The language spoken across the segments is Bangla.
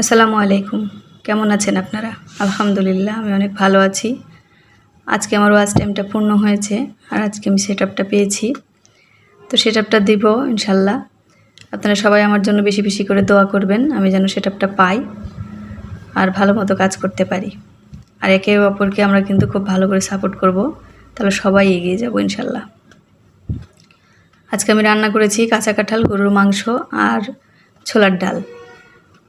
আসসালামু আলাইকুম। কেমন আছেন আপনারা? আলহামদুলিল্লাহ, আমি অনেক ভালো আছি। আজকে আমার ওয়াচ টাইমটা পূর্ণ হয়েছে আর আজকে আমি সেট আপটা পেয়েছি। তো সেট আপটা দিব ইনশাল্লাহ। আপনারা সবাই আমার জন্য বেশি বেশি করে দোয়া করবেন, আমি যেন সেট আপটা পাই আর ভালো মতো কাজ করতে পারি। আর একে অপরকে আমরা কিন্তু খুব ভালো করে সাপোর্ট করব, তাহলে সবাই এগিয়ে যাব ইনশাল্লাহ। আজকে আমি রান্না করেছি কাঁচা কাঁঠাল, গরুর মাংস আর ছোলার ডাল।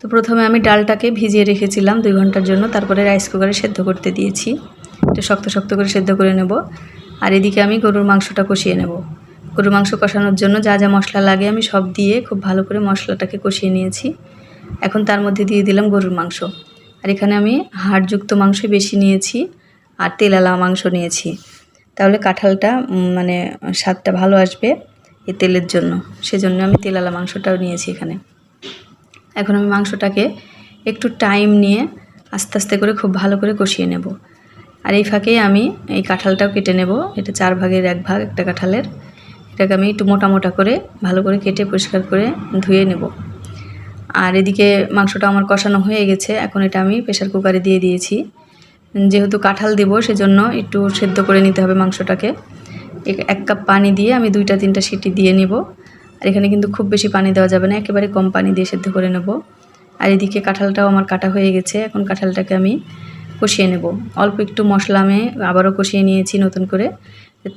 তো প্রথমে আমি ডালটাকে ভিজিয়ে রেখেছিলাম দুই ঘণ্টার জন্য, তারপরে রাইস কুকারে সেদ্ধ করতে দিয়েছি। একটু শক্ত শক্ত করে সেদ্ধ করে নেব। আর এদিকে আমি গরুর মাংসটা কষিয়ে নেব। গরুর মাংস কষানোর জন্য যা যা মশলা লাগে আমি সব দিয়ে খুব ভালো করে মশলাটাকে কষিয়ে নিয়েছি। এখন তার মধ্যে দিয়ে দিলাম গরুর মাংস। আর এখানে আমি হাড়যুক্ত মাংস বেশি নিয়েছি আর তেলালা মাংস নিয়েছি। তাহলে কাঁঠালটা মানে স্বাদটা ভালো আসবে এই তেলের জন্য। সেজন্য আমি তেলালা মাংসটাও নিয়েছি এখানে। এখন আমি মাংসটাকে একটু টাইম নিয়ে আস্তে আস্তে করে খুব ভালো করে কষিয়ে নেব। আর এই ফাঁকেই আমি এই কাঁঠালটাও কেটে নেব। এটা চার ভাগের এক ভাগ একটা কাঁঠালের। এটাকে আমি একটু মোটা মোটা করে ভালো করে কেটে পরিষ্কার করে ধুয়ে নেব। আর এদিকে মাংসটা আমার কষানো হয়ে গেছে। এখন এটা আমি প্রেশার কুকারে দিয়ে দিয়েছি। যেহেতু কাঁঠাল দেবো, সেজন্য একটু সেদ্ধ করে নিতে হবে মাংসটাকে। এক- এক কাপ পানি দিয়ে আমি দুইটা, তিনটা সিটি দিয়ে নেব। আর এখানে কিন্তু খুব বেশি পানি দেওয়া যাবে না, একেবারে কম পানি দিয়ে সেদ্ধ করে নেব। আর এদিকে কাঁঠালটাও আমার কাটা হয়ে গেছে, এখন কাঁঠালটাকে আমি কষিয়ে নেব। অল্প একটু মশলা আমি আবারও কষিয়ে নিয়েছি নতুন করে,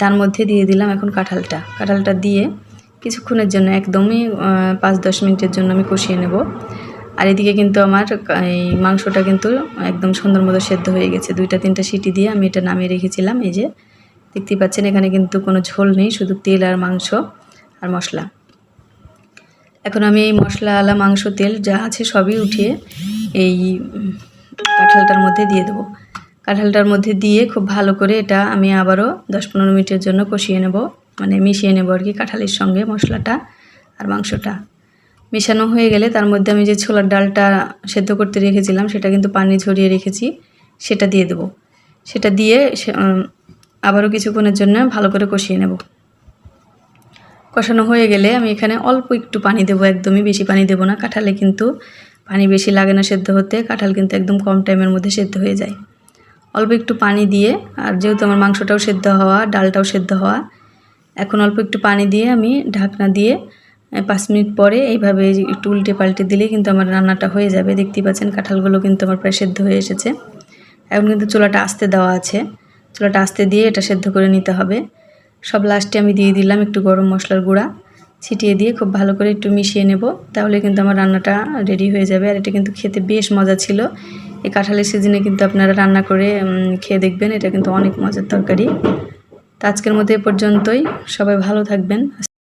তার মধ্যে দিয়ে দিলাম এখন কাঁঠালটা। কাঁঠালটা দিয়ে কিছুক্ষণের জন্য, একদমই পাঁচ দশ মিনিটের জন্য আমি কষিয়ে নেব। আর এদিকে কিন্তু আমার এই মাংসটা কিন্তু একদম সুন্দর মতো সেদ্ধ হয়ে গেছে। দুইটা তিনটা সিটি দিয়ে আমি এটা নামিয়ে রেখেছিলাম, এই যে দেখতেই পাচ্ছেন এখানে কিন্তু কোনো ঝোল নেই, শুধু তেল আর মাংস আর মশলা। এখন আমি এই মশলা, আলা, মাংস, তেল যা আছে সবই উঠিয়ে এই কাঁঠালটার মধ্যে দিয়ে দেবো। কাঁঠালটার মধ্যে দিয়ে খুব ভালো করে এটা আমি আবারও দশ পনেরো মিনিটের জন্য কষিয়ে নেব। মানে মিশিয়ে নেব আর কি কাঁঠালের সঙ্গে মশলাটা আর মাংসটা। মেশানো হয়ে গেলে তার মধ্যে আমি যে ছোলার ডালটা সেদ্ধ করতে রেখেছিলাম সেটা কিন্তু পানি ঝরিয়ে রেখেছি, সেটা দিয়ে দেবো। সেটা দিয়ে আবারও কিছুক্ষণের জন্য ভালো করে কষিয়ে নেব। কষানো হয়ে গেলে আমি এখানে অল্প একটু পানি দেবো, একদমই বেশি পানি দেবো না। কাঁঠালে কিন্তু পানি বেশি লাগে না সেদ্ধ হতে, কাঁঠাল কিন্তু একদম কম টাইমের মধ্যে সেদ্ধ হয়ে যায়। অল্প একটু পানি দিয়ে, আর যেহেতু আমার মাংসটাও সেদ্ধ হওয়া, ডালটাও সেদ্ধ হওয়া, এখন অল্প একটু পানি দিয়ে আমি ঢাকনা দিয়ে পাঁচ মিনিট পরে এইভাবে একটু উল্টে পাল্টে দিলেই কিন্তু আমার রান্নাটা হয়ে যাবে। দেখতেই পাচ্ছেন কাঁঠালগুলো কিন্তু আমার প্রায় সেদ্ধ হয়ে এসেছে। এখন কিন্তু চুলাটা আস্তে দেওয়া আছে। চুলাটা আস্তে দিয়ে এটা সেদ্ধ করে নিতে হবে। সব লাস্টে আমি দিয়ে দিলাম একটু গরম মশলার গুঁড়া। ছিটিয়ে দিয়ে খুব ভালো করে একটু মিশিয়ে নেব, তাহলে কিন্তু আমার রান্নাটা রেডি হয়ে যাবে। আর এটা কিন্তু খেতে বেশ মজা ছিল। এই কাঁঠালের সিজনে কিন্তু আপনারা রান্না করে খেয়ে দেখবেন, এটা কিন্তু অনেক মজার তরকারি। তো আজকের মধ্যে এ পর্যন্তই। সবাই ভালো থাকবেন।